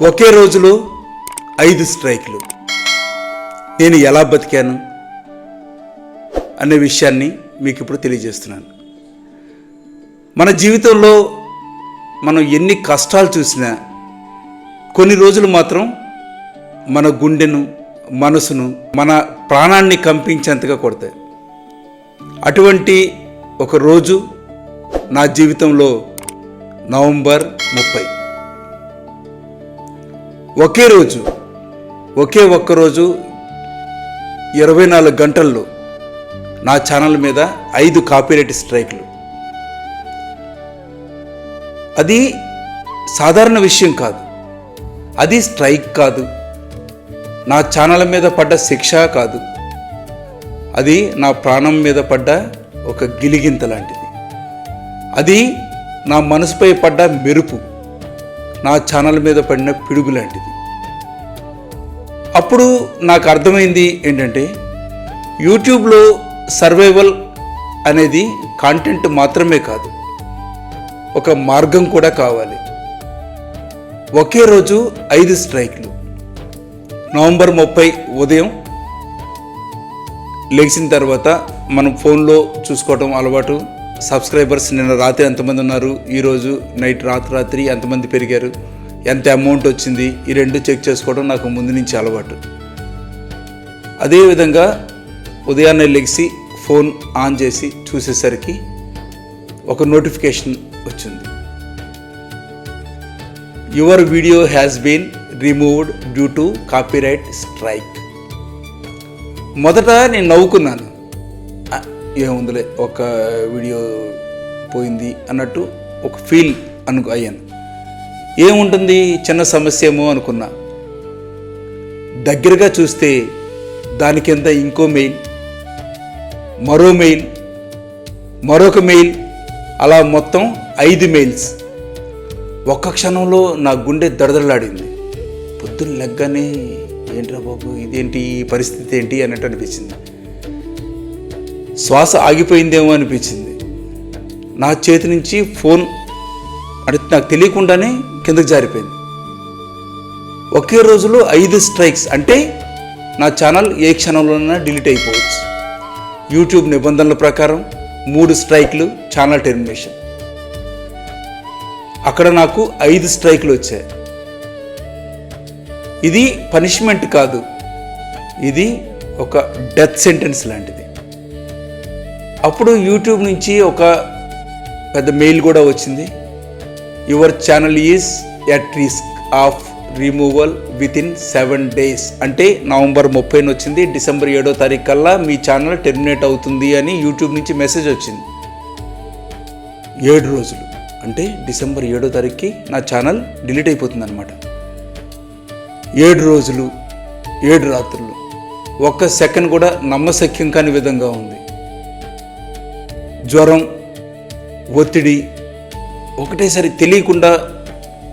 ఒకే రోజులో ఐదు స్ట్రైక్లు. నేను ఎలా బతికాను అనే విషయాన్ని మీకు ఇప్పుడు తెలియజేస్తున్నాను. మన జీవితంలో మనం ఎన్ని కష్టాలు చూసినా కొన్ని రోజులు మాత్రం మన గుండెను మనసును మన ప్రాణాన్ని కంపించేంతగా కొడతాయి. అటువంటి ఒక రోజు నా జీవితంలో నవంబర్ ముప్పై. ఒకే రోజు ఒకే ఒక్క రోజు ఇరవై నాలుగు గంటల్లో నా ఛానల్ మీద ఐదు కాపీరైట్ స్ట్రైక్లు. అది సాధారణ విషయం కాదు. అది స్ట్రైక్ కాదు. నా ఛానల్ మీద పడ్డ శిక్ష కాదు. అది నా ప్రాణం మీద పడ్డ ఒక గిలిగింత లాంటిది. అది నా మనసుపై పడ్డ మెరుపు. నా ఛానల్ మీద పడిన పిడుగు లాంటిది. అప్పుడు నాకు అర్థమైంది ఏంటంటే యూట్యూబ్లో సర్వైవల్ అనేది కాంటెంట్ మాత్రమే కాదు ఒక మార్గం కూడా కావాలి. ఒకే రోజు ఐదు స్ట్రైక్లు. నవంబర్ ముప్పై ఉదయం లేచిన తర్వాత మనం ఫోన్లో చూసుకోవటం అలవాటు సబ్స్క్రైబర్స్ నిన్న రాత్రి ఎంతమంది ఉన్నారు? ఈరోజు నైట్ రాత్రి రాత్రి ఎంతమంది పెరిగారు? ఎంత అమౌంట్ వచ్చింది? ఈ రెండు చెక్ చేసుకోవడం నాకు ముందు నుంచి అలవాటు. అదేవిధంగా ఉదయాన్నే లెగిసి ఫోన్ ఆన్ చేసి చూసేసరికి ఒక నోటిఫికేషన్ వచ్చింది. Your video has been removed due to copyright strike. మొదట నేను నవ్వుకున్నాను. ఏముందిలే ఒక వీడియో పోయింది అన్నట్టు ఒక ఫీల్ అను అయ్యాను. ఏముంటుంది చిన్న సమస్య ఏమో అనుకున్నా. దగ్గరగా చూస్తే దాని కింద ఇంకో మెయిల్ మరో మెయిల్ మరొక మెయిల్ అలా మొత్తం ఐదు మెయిల్స్. ఒక్క క్షణంలో నా గుండె దడదడలాడింది. పొద్దున్న లెగ్గానే ఏంట్రా బాబు ఇదేంటి ఈ పరిస్థితి ఏంటి? అన్నట్టు అనిపించింది. శ్వాస ఆగిపోయిందేమో అనిపించింది. నా చేతి నుంచి ఫోన్ అంటే నాకు తెలియకుండానే కిందకు జారిపోయింది. ఒకే రోజులో ఐదు స్ట్రైక్స్ అంటే నా ఛానల్ ఏ క్షణంలోనైనా డిలీట్ అయిపోవచ్చు. యూట్యూబ్ నిబంధనల ప్రకారం మూడు స్ట్రైక్లు ఛానల్ టెర్మినేషన్. అక్కడ నాకు ఐదు స్ట్రైక్లు వచ్చాయి. ఇది పనిష్మెంట్ కాదు. ఇది ఒక డెత్ సెంటెన్స్ లాంటిది. అప్పుడు యూట్యూబ్ నుంచి ఒక పెద్ద మెయిల్ కూడా వచ్చింది. Your channel is at risk of removal within seven days అంటే నవంబర్ ముప్పైన వచ్చింది. డిసెంబర్ ఏడో తారీఖు కల్లా మీ ఛానల్ టెర్మినేట్ అవుతుంది అని యూట్యూబ్ నుంచి మెసేజ్ వచ్చింది. ఏడు రోజులు. అంటే డిసెంబర్ ఏడో తారీఖుకి నా ఛానల్ డిలీట్ అయిపోతుంది అనమాట ఏడు రోజులు ఏడు రాత్రులు. ఒక్క సెకండ్ కూడా నమ్మశక్యం కాని విధంగా ఉంది. జ్వరం ఒత్తిడి ఒకటేసారి తెలియకుండా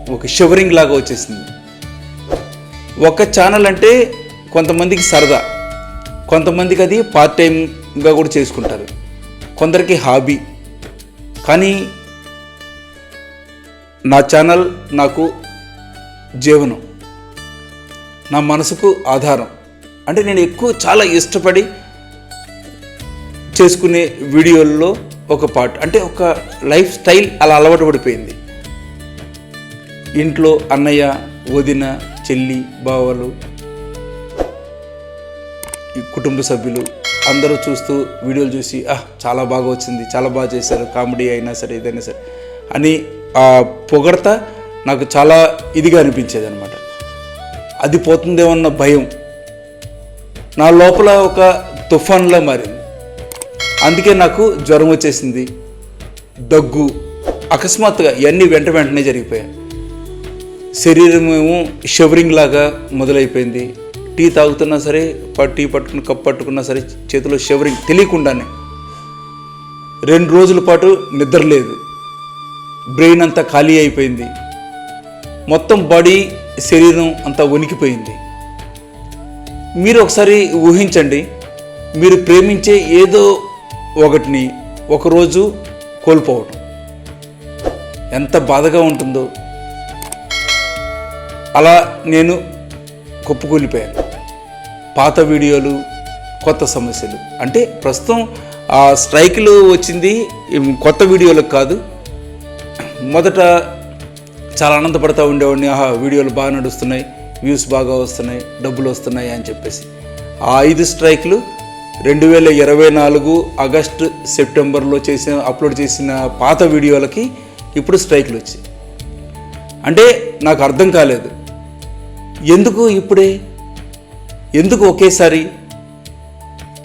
ఒక షివరింగ్ లాగా వచ్చేసింది. ఒక ఛానల్ అంటే కొంతమందికి సరదా కొంతమందికి అది పార్ట్ టైంగా కూడా చేసుకుంటారు. కొందరికి హాబీ కానీ నా ఛానల్ నాకు జీవనం. నా మనసుకు ఆధారం. అంటే నేను ఎక్కువ చాలా ఇష్టపడి చేసుకునే వీడియోల్లో ఒక పార్ట్ అంటే ఒక లైఫ్ స్టైల్ అలా అలవాటు పడిపోయింది. ఇంట్లో అన్నయ్య వదిన చెల్లి బావలు ఈ కుటుంబ సభ్యులు అందరూ చూస్తూ వీడియోలు చూసి ఆహ్ చాలా బాగా వచ్చింది చాలా బాగా చేశారు కామెడీ అయినా సరే ఏదైనా సరే అని ఆ పొగడత నాకు చాలా ఇదిగా అనిపించేది అనమాట అది పోతుందేమన్న భయం. నా లోపల ఒక తుఫాన్లా మారింది. అందుకే నాకు జ్వరం వచ్చేసింది. దగ్గు. అకస్మాత్తుగా ఇవన్నీ వెంట వెంటనే జరిగిపోయాయి. శరీరం ఏమో షవరింగ్ లాగా మొదలైపోయింది. టీ తాగుతున్నా సరే టీ పట్టుకుని కప్పు పట్టుకున్నా సరే చేతిలో షవరింగ్ తెలియకుండానే. రెండు రోజుల పాటు నిద్ర లేదు. బ్రెయిన్ అంతా ఖాళీ అయిపోయింది. మొత్తం బాడీ శరీరం అంతా వణికిపోయింది. మీరు ఒకసారి ఊహించండి. మీరు ప్రేమించే ఏదో ఒకటిని ఒకరోజు కోల్పోవటం. ఎంత బాధగా ఉంటుందో. అలా నేను కుప్పకూలిపోయాను పాత వీడియోలు కొత్త సమస్యలు. అంటే ప్రస్తుతం ఆ స్ట్రైక్లు వచ్చింది కొత్త వీడియోలకు కాదు. మొదట చాలా ఆనందపడతా ఉండేవాడిని. ఆహా వీడియోలు బాగా నడుస్తున్నాయి వ్యూస్ బాగా వస్తున్నాయి డబ్బులు వస్తున్నాయి అని చెప్పేసి. ఆ ఐదు స్ట్రైక్లు రెండు వేల ఇరవై నాలుగు ఆగస్టు సెప్టెంబర్లో చేసిన అప్లోడ్ చేసిన పాత వీడియోలకి ఇప్పుడు స్ట్రైక్లు వచ్చాయి. అంటే నాకు అర్థం కాలేదు. ఎందుకు ఇప్పుడే? ఎందుకు ఒకేసారి?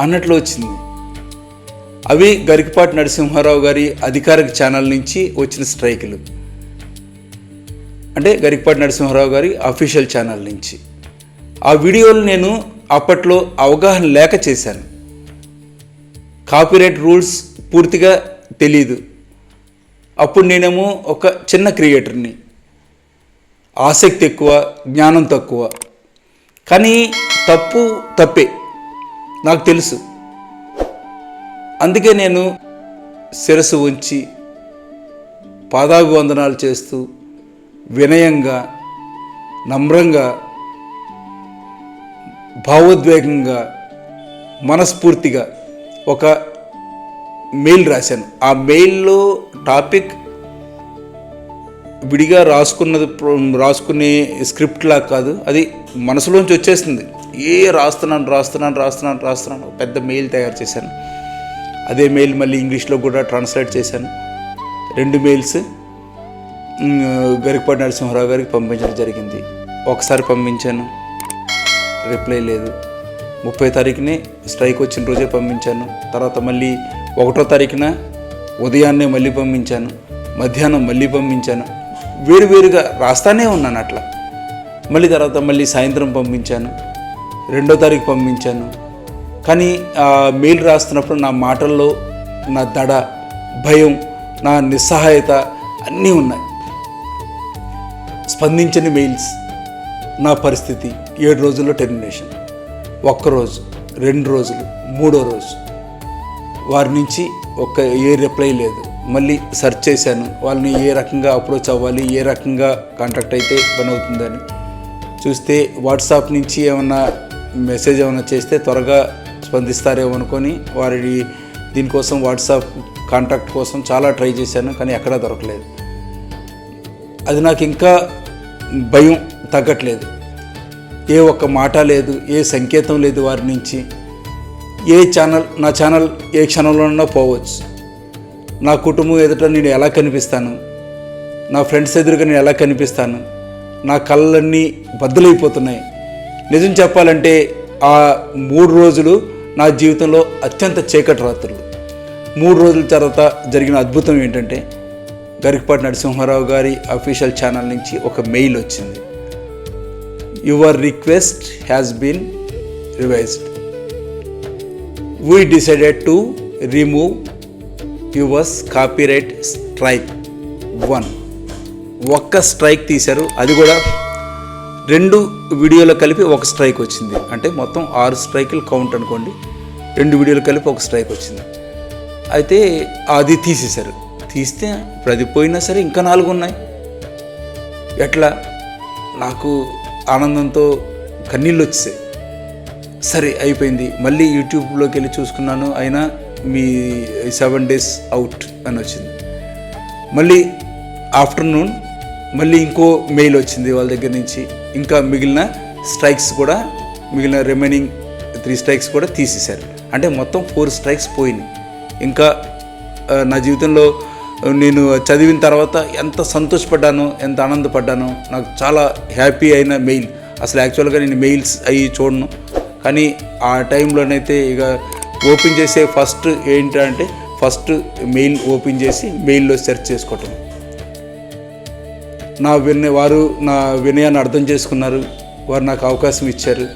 అన్నట్లు వచ్చింది. అవి గరికపాటి నరసింహారావు గారి అధికారిక ఛానల్ నుంచి వచ్చిన స్ట్రైకులు. అంటే గరికపాటి నరసింహారావు గారి అఫీషియల్ ఛానల్ నుంచి. ఆ వీడియోలు నేను అప్పట్లో అవగాహన లేక చేశాను. కాపీరైట్ రూల్స్ పూర్తిగా తెలియదు అప్పుడు నేనేమో ఒక చిన్న క్రియేటర్ని. ఆసక్తి ఎక్కువ జ్ఞానం తక్కువ. కానీ తప్పు తప్పే నాకు తెలుసు. అందుకే నేను శిరస్సు ఉంచి పాదాభివందనాలు చేస్తూ వినయంగా నమ్రంగా భావోద్వేగంగా మనస్ఫూర్తిగా ఒక మెయిల్ రాశాను. ఆ మెయిల్లో టాపిక్ విడిగా రాసుకున్నది రాసుకునే స్క్రిప్ట్ లా కాదు అది మనసులోంచి వచ్చేస్తుంది ఏ రాస్తున్నాను రాస్తున్నాను రాస్తున్నాను రాస్తున్నాను ఒక పెద్ద మెయిల్ తయారు చేశాను. అదే మెయిల్ మళ్ళీ ఇంగ్లీష్లో కూడా ట్రాన్స్లేట్ చేశాను. రెండు మెయిల్స్ గరికపాటి నరసింహారావు గారికి పంపించడం జరిగింది. ఒకసారి పంపించాను రిప్లై లేదు. ముప్పై తారీఖునే స్ట్రైక్ వచ్చిన రోజే పంపించాను. తర్వాత మళ్ళీ ఒకటో తారీఖున ఉదయాన్నే మళ్ళీ పంపించాను. మధ్యాహ్నం మళ్ళీ పంపించాను. వేరువేరుగా రాస్తానే ఉన్నాను అట్లా. మళ్ళీ తర్వాత మళ్ళీ సాయంత్రం పంపించాను. రెండో తారీఖు పంపించాను. కానీ ఆ మెయిల్ రాస్తున్నప్పుడు నా మాటల్లో నా దడ భయం నా నిస్సహాయత అన్నీ ఉన్నాయి. స్పందించని మెయిల్స్. నా పరిస్థితి. ఏడు రోజుల్లో టెర్మినేషన్. ఒక్కరోజు రెండు రోజులు మూడో రోజు. వారి నుంచి ఒక్క ఏ రిప్లై లేదు. మళ్ళీ సెర్చ్ చేశాను. వాళ్ళని ఏ రకంగా అప్రోచ్ అవ్వాలి ఏ రకంగా కాంటాక్ట్ అయితే పని అవుతుందని. చూస్తే వాట్సాప్ నుంచి ఏమన్నా మెసేజ్ ఏమైనా చేస్తే త్వరగా స్పందిస్తారేమో అనుకొని వారి దీనికోసం వాట్సాప్ కాంటాక్ట్ కోసం చాలా ట్రై చేశాను కానీ ఎక్కడా దొరకలేదు. అది నాకు ఇంకా భయం తగ్గట్లేదు. ఏ ఒక్క మాట లేదు ఏ సంకేతం లేదు వారి నుంచి. ఏ ఛానల్ నా ఛానల్ ఏ క్షణంలోనైనా పోవచ్చు. నా కుటుంబం ఎదుట నేను ఎలా కనిపిస్తాను? నా ఫ్రెండ్స్ ఎదురుగా నేను ఎలా కనిపిస్తాను? నా కళ్ళన్నీ బద్దలైపోతున్నాయి. నిజం చెప్పాలంటే ఆ మూడు రోజులు నా జీవితంలో అత్యంత చీకటి రాత్రులు. మూడు రోజుల తర్వాత జరిగిన అద్భుతం ఏంటంటే గరికపాటి నరసింహారావు గారి అఫీషియల్ ఛానల్ నుంచి ఒక మెయిల్ వచ్చింది. Your request has been revised. We decided to remove yours copyright strike. One ఒక్క స్ట్రైక్ తీశారు. అది కూడా రెండు వీడియోలు కలిపి ఒక స్ట్రైక్ వచ్చింది. అంటే మొత్తం ఆరు స్ట్రైకులు కౌంట్ అనుకోండి. రెండు వీడియోలు కలిపి ఒక స్ట్రైక్ వచ్చింది. అయితే అది తీసేశారు. తీస్తే ఇప్పుడు అది పోయినా సరే ఇంకా నాలుగు ఉన్నాయి. ఎట్లా? నాకు ఆనందంతో కన్నీళ్ళు వచ్చేసాయి సరే అయిపోయింది. మళ్ళీ యూట్యూబ్లోకి వెళ్ళి చూసుకున్నాను అయినా మీ సెవెన్ డేస్ అవుట్ అని వచ్చింది. మళ్ళీ ఆఫ్టర్నూన్ మళ్ళీ ఇంకో మెయిల్ వచ్చింది వాళ్ళ దగ్గర నుంచి. ఇంకా మిగిలిన స్ట్రైక్స్ కూడా మిగిలిన రిమైనింగ్ త్రీ స్ట్రైక్స్ కూడా తీసేశారు. అంటే మొత్తం ఫోర్ స్ట్రైక్స్ పోయినాయి. ఇంకా నా జీవితంలో నేను చదివిన తర్వాత ఎంత సంతోషపడ్డానో ఎంత ఆనందపడ్డానో నాకు చాలా హ్యాపీ అయిన మెయిల్. అసలు యాక్చువల్గా నేను మెయిల్స్ అవి చూడను. కానీ ఆ టైంలోనైతే ఇక ఓపెన్ చేసే ఫస్ట్ ఏంటంటే ఫస్ట్ మెయిల్ ఓపెన్ చేసి మెయిల్లో సెర్చ్ చేసుకోవటం. నా వినయ వారు నా వినయాన్ని అర్థం చేసుకున్నారు. వారు నాకు అవకాశం ఇచ్చారు.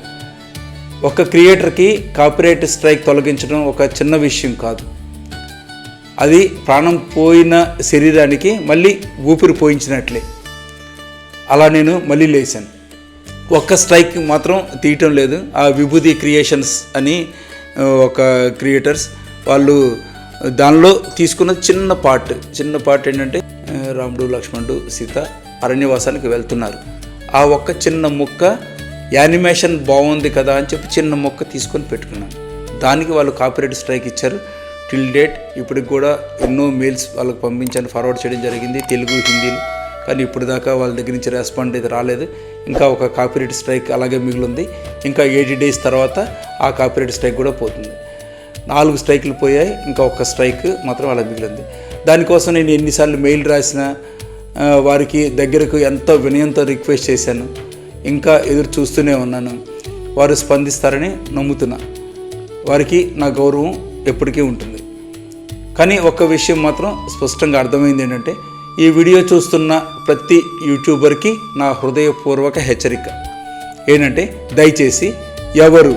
ఒక క్రియేటర్కి కాపీరైట్ స్ట్రైక్ తొలగించడం ఒక చిన్న విషయం కాదు. అది ప్రాణం పోయిన శరీరానికి మళ్ళీ ఊపిరి పోయించినట్లే. అలా నేను మళ్ళీ లేచాను. ఒక్క స్ట్రైక్ మాత్రం తీయటం లేదు. ఆ విభూతి క్రియేషన్స్ అని ఒక క్రియేటర్స్ వాళ్ళు దానిలో తీసుకున్న చిన్న పార్ట్ చిన్న పార్ట్ ఏంటంటే రాముడు లక్ష్మణుడు సీత అరణ్యవాసానికి వెళ్తున్నారు. ఆ ఒక్క చిన్న ముక్క యానిమేషన్ బాగుంది కదా అని చెప్పి చిన్న ముక్క తీసుకొని పెట్టుకున్నాను. దానికి వాళ్ళు కాపీరైట్ స్ట్రైక్ ఇచ్చారు. టిల్ డేట్ ఇప్పటికి కూడా ఎన్నో మెయిల్స్ వాళ్ళకి పంపించాను ఫార్వర్డ్ చేయడం జరిగింది తెలుగు హిందీలు. కానీ ఇప్పుడు దాకా వాళ్ళ దగ్గర నుంచి రెస్పాండ్ అయితే రాలేదు. ఇంకా ఒక కాపీరేట్ స్ట్రైక్ అలాగే మిగిలింది. ఇంకా ఎయిటీ డేస్ తర్వాత ఆ కాపీరేట్ స్ట్రైక్ కూడా పోతుంది. నాలుగు స్ట్రైకులు పోయాయి ఇంకా ఒక్క స్ట్రైక్ మాత్రం అలా మిగిలింది. దానికోసం నేను ఎన్నిసార్లు మెయిల్ రాసిన వారికి దగ్గరకు ఎంతో వినయంతో రిక్వెస్ట్ చేశాను. ఇంకా ఎదురు చూస్తూనే ఉన్నాను. వారు స్పందిస్తారని నమ్ముతున్నా. వారికి నా గౌరవం ఎప్పటికీ ఉంటుంది. కానీ ఒక్క విషయం మాత్రం స్పష్టంగా అర్థమైంది ఏంటంటే ఈ వీడియో చూస్తున్న ప్రతి యూట్యూబర్కి నా హృదయపూర్వక హెచ్చరిక. ఏంటంటే దయచేసి ఎవరు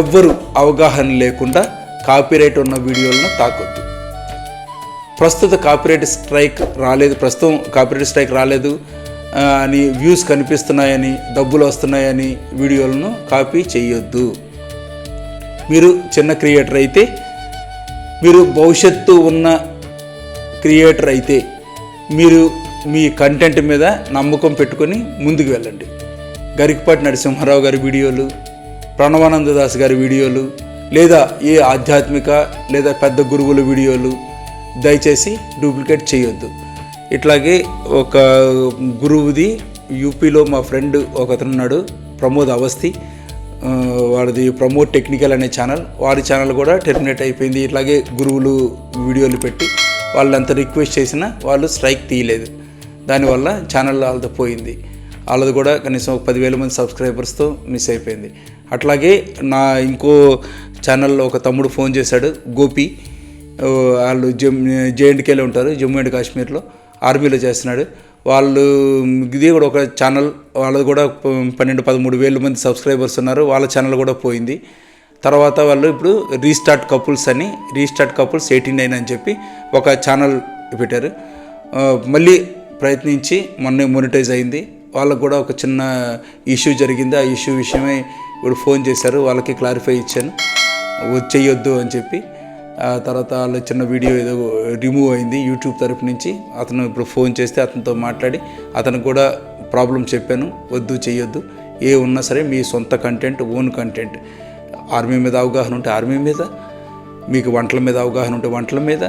ఎవ్వరు అవగాహన లేకుండా కాపీరైట్ ఉన్న వీడియోలను తాకొద్దు. ప్రస్తుత కాపీరైట్ స్ట్రైక్ రాలేదు ప్రస్తుతం కాపీరైట్ స్ట్రైక్ రాలేదు అని వ్యూస్ కనిపిస్తున్నాయని డబ్బులు వస్తున్నాయని వీడియోలను కాపీ చేయొద్దు మీరు చిన్న క్రియేటర్ అయితే మీరు భవిష్యత్తు ఉన్న క్రియేటర్ అయితే మీరు మీ కంటెంట్ మీద నమ్మకం పెట్టుకొని ముందుకు వెళ్ళండి. గరికపాటి నరసింహారావు గారి వీడియోలు ప్రణవానంద దాస్ గారి వీడియోలు లేదా ఏ ఆధ్యాత్మిక లేదా పెద్ద గురువుల వీడియోలు దయచేసి డూప్లికేట్ చేయొద్దు. ఇట్లాగే ఒక గురువుది యూపీలో మా ఫ్రెండ్ ఒకతనున్నాడు ప్రమోద్ అవస్థి. వాడిది ప్రమోట్ టెక్నికల్ అనే ఛానల్ వాడి ఛానల్ కూడా టెర్మినేట్ అయిపోయింది. ఇట్లాగే గురువులు వీడియోలు పెట్టి వాళ్ళంత రిక్వెస్ట్ చేసినా వాళ్ళు స్ట్రైక్ తీయలేదు. దానివల్ల ఛానల్ వాళ్ళతో పోయింది. వాళ్ళది కూడా కనీసం ఒక పదివేల మంది సబ్స్క్రైబర్స్తో మిస్ అయిపోయింది. అట్లాగే నా ఇంకో ఛానల్లో ఒక తమ్ముడు ఫోన్ చేశాడు గోపి. వాళ్ళు జమ్ జేఎండ్కేలో ఉంటారు జమ్మూ అండ్ కాశ్మీర్లో. ఆర్మీలో చేస్తున్నాడు. వాళ్ళు ఇది కూడా ఒక ఛానల్ వాళ్ళది కూడా పన్నెండు పదమూడు వేల మంది సబ్స్క్రైబర్స్ ఉన్నారు. వాళ్ళ ఛానల్ కూడా పోయింది. తర్వాత వాళ్ళు ఇప్పుడు రీస్టార్ట్ కపుల్స్ అని రీస్టార్ట్ కపుల్స్ ఎయిటీ నైన్ అని చెప్పి ఒక ఛానల్ పెట్టారు. మళ్ళీ ప్రయత్నించి మొన్న మొనిటైజ్ అయింది. వాళ్ళకు కూడా ఒక చిన్న ఇష్యూ జరిగింది. ఆ ఇష్యూ విషయమై ఇప్పుడు ఫోన్ చేశారు. వాళ్ళకి క్లారిఫై ఇచ్చాను. చేయొద్దు చెయ్యొద్దు అని చెప్పి. తర్వాత వాళ్ళు చిన్న వీడియో ఏదో రిమూవ్ అయింది యూట్యూబ్ తరపు నుంచి. అతను ఇప్పుడు ఫోన్ చేస్తే అతనితో మాట్లాడి అతను కూడా ప్రాబ్లం చెప్పాను వద్దు చేయొద్దు ఏ ఉన్నా సరే మీ సొంత కంటెంట్ ఓన్ కంటెంట్ ఆర్మీ మీద అవగాహన ఉంటే ఆర్మీ మీద మీకు వంటల మీద అవగాహన ఉంటే వంటల మీద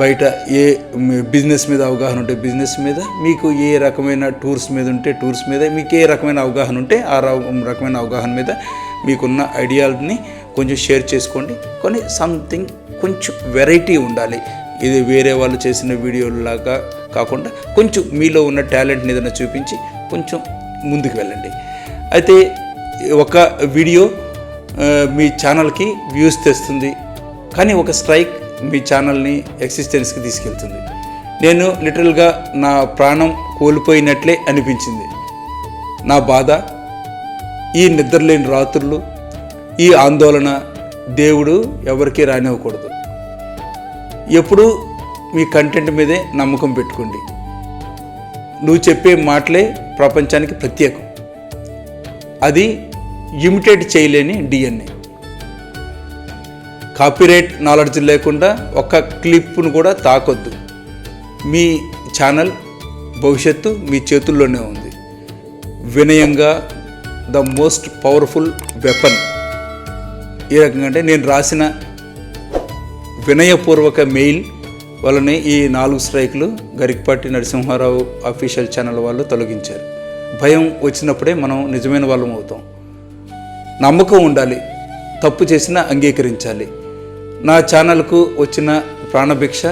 బయట ఏ బిజినెస్ మీద అవగాహన ఉంటే బిజినెస్ మీద మీకు ఏ రకమైన టూర్స్ మీద ఉంటే టూర్స్ మీద మీకు ఏ రకమైన అవగాహన ఉంటే ఆ రకమైన అవగాహన మీద మీకున్న ఐడియాలని కొంచెం షేర్ చేసుకోండి. కొన్ని సంథింగ్ కొంచెం వెరైటీ ఉండాలి. ఇది వేరే వాళ్ళు చేసిన వీడియోలాగా కాకుండా కొంచెం మీలో ఉన్న టాలెంట్ని ఏదైనా చూపించి కొంచెం ముందుకు వెళ్ళండి. అయితే ఒక వీడియో మీ ఛానల్కి వ్యూస్ తెస్తుంది. కానీ ఒక స్ట్రైక్ మీ ఛానల్ని ఎక్సిస్టెన్స్కి తీసుకెళ్తుంది. నేను లిటరల్గా నా ప్రాణం కోల్పోయినట్లే అనిపించింది. నా బాధ ఈ నిద్రలేని రాత్రులు ఈ ఆందోళన దేవుడు ఎవరికీ రానివ్వకూడదు. ఎప్పుడు మీ కంటెంట్ మీదే నమ్మకం పెట్టుకోండి. నువ్వు చెప్పే మాటలే ప్రపంచానికి ప్రత్యేకం. అది ఇమిటేట్ చేయలేని డిఎన్ఏ. కాపీరైట్ నాలెడ్జ్ లేకుండా ఒక్క క్లిప్ను కూడా తాకొద్దు. మీ ఛానల్ భవిష్యత్తు మీ చేతుల్లోనే ఉంది. వినయంగా ద మోస్ట్ పవర్ఫుల్ వెపన్. ఏ రకంగా అంటే నేను రాసిన వినయపూర్వక మెయిల్ వలనే ఈ నాలుగు స్ట్రైకులు గరికపాటి నరసింహారావు అఫీషియల్ ఛానల్ వాళ్ళు తొలగించారు. భయం వచ్చినప్పుడే మనం నిజమైన వాళ్ళం అవుతాం. నమ్మకం ఉండాలి. తప్పు చేసినా అంగీకరించాలి. నా ఛానల్కు వచ్చిన ప్రాణభిక్ష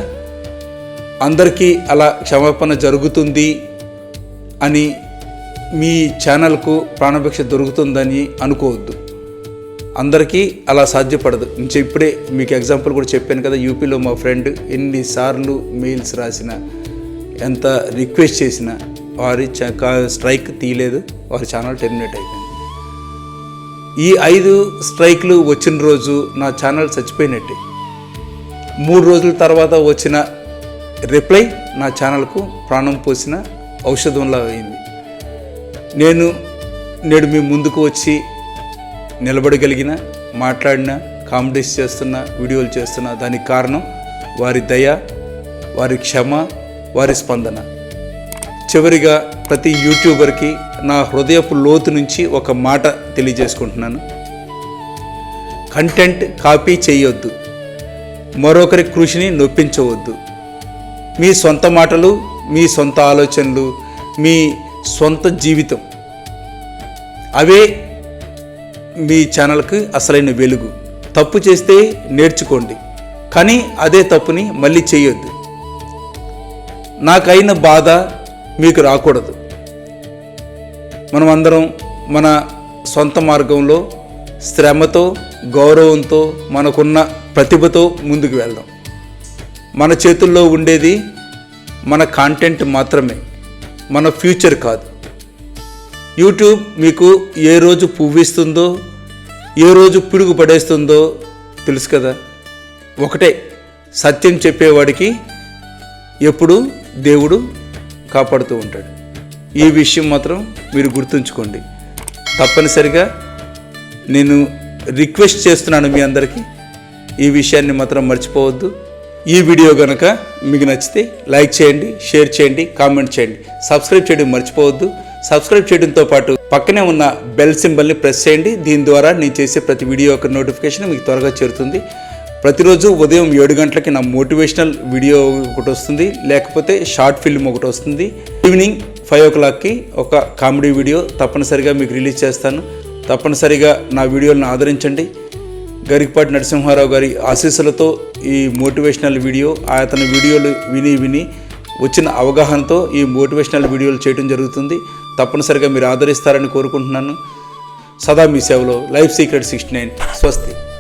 అందరికీ అలా క్షమాపణ జరుగుతుంది అని మీ ఛానల్కు ప్రాణభిక్ష దొరుకుతుందని అనుకోవద్దు. అందరికీ అలా సాధ్యపడదు. నుంచి ఇప్పుడే మీకు ఎగ్జాంపుల్ కూడా చెప్పాను కదా యూపీలో మా ఫ్రెండ్ ఎన్నిసార్లు మెయిల్స్ రాసిన ఎంత రిక్వెస్ట్ చేసినా వారి చ- కా- స్ట్రైక్ తీయలేదు వారి ఛానల్ టెర్మినేట్ అయిపోయింది. ఈ ఐదు స్ట్రైక్లు వచ్చిన రోజు నా ఛానల్ చచ్చిపోయినట్టే. మూడు రోజుల తర్వాత వచ్చిన రిప్లై నా ఛానల్కు ప్రాణం పోసిన ఔషధంలా అయింది. నేను నేడు మీ ముందుకు వచ్చి నిలబడగలిగిన మాట్లాడిన కామెడీస్ చేస్తున్న వీడియోలు చేస్తున్న దానికి కారణం వారి దయ వారి క్షమ వారి స్పందన. చివరిగా ప్రతి యూట్యూబర్కి నా హృదయపు లోతు నుంచి ఒక మాట తెలియజేసుకుంటున్నాను. కంటెంట్ కాపీ చేయొద్దు. మరొకరి కృషిని నొప్పించవద్దు. మీ సొంత మాటలు మీ సొంత ఆలోచనలు మీ సొంత జీవితం. అవే మీ ఛానల్కి అసలైన వెలుగు. తప్పు చేస్తే నేర్చుకోండి. కానీ అదే తప్పుని మళ్ళీ చేయొద్దు. నాకైన బాధ మీకు రాకూడదు. మనం అందరం మన సొంత మార్గంలో శ్రమతో గౌరవంతో మనకున్న ప్రతిభతో ముందుకు వెళ్దాం. మన చేతుల్లో ఉండేది మన కాంటెంట్ మాత్రమే. మన ఫ్యూచర్ కాదు. యూట్యూబ్ మీకు ఏ రోజు పువ్విస్తుందో ఏ రోజు పిడుగు పడేస్తుందో తెలుసు కదా. ఒకటే సత్యం చెప్పేవాడికి ఎప్పుడు దేవుడు కాపాడుతూ ఉంటాడు. ఈ విషయం మాత్రం మీరు గుర్తుంచుకోండి. తప్పనిసరిగా నేను రిక్వెస్ట్ చేస్తున్నాను మీ అందరికీ ఈ విషయాన్ని మాత్రం మర్చిపోవద్దు. ఈ వీడియో కనుక మీకు నచ్చితే లైక్ చేయండి షేర్ చేయండి కామెంట్ చేయండి. సబ్స్క్రైబ్ చేయడం మర్చిపోవద్దు. సబ్స్క్రైబ్ చేయడంతో పాటు పక్కనే ఉన్న బెల్ సింబల్ని ప్రెస్ చేయండి. దీని ద్వారా నేను చేసే ప్రతి వీడియో యొక్క నోటిఫికేషన్ మీకు త్వరగా చేరుతుంది. ప్రతిరోజు ఉదయం ఏడు గంటలకి నా మోటివేషనల్ వీడియో ఒకటి వస్తుంది. లేకపోతే షార్ట్ ఫిల్మ్ ఒకటి వస్తుంది. ఈవినింగ్ ఫైవ్ ఓ క్లాక్కి ఒక కామెడీ వీడియో తప్పనిసరిగా మీకు రిలీజ్ చేస్తాను. తప్పనిసరిగా నా వీడియోలను ఆదరించండి. గరికపాటి నరసింహారావు గారి ఆశీస్సులతో ఈ మోటివేషనల్ వీడియో అతని వీడియోలు విని విని వచ్చిన అవగాహనతో ఈ మోటివేషనల్ వీడియోలు చేయడం జరుగుతుంది. తప్పనిసరిగా మీరు ఆదరిస్తారని కోరుకుంటున్నాను. సదా మీ సేవలో లైఫ్ సీక్రెట్ సిక్స్టీ నైన్. స్వస్తి.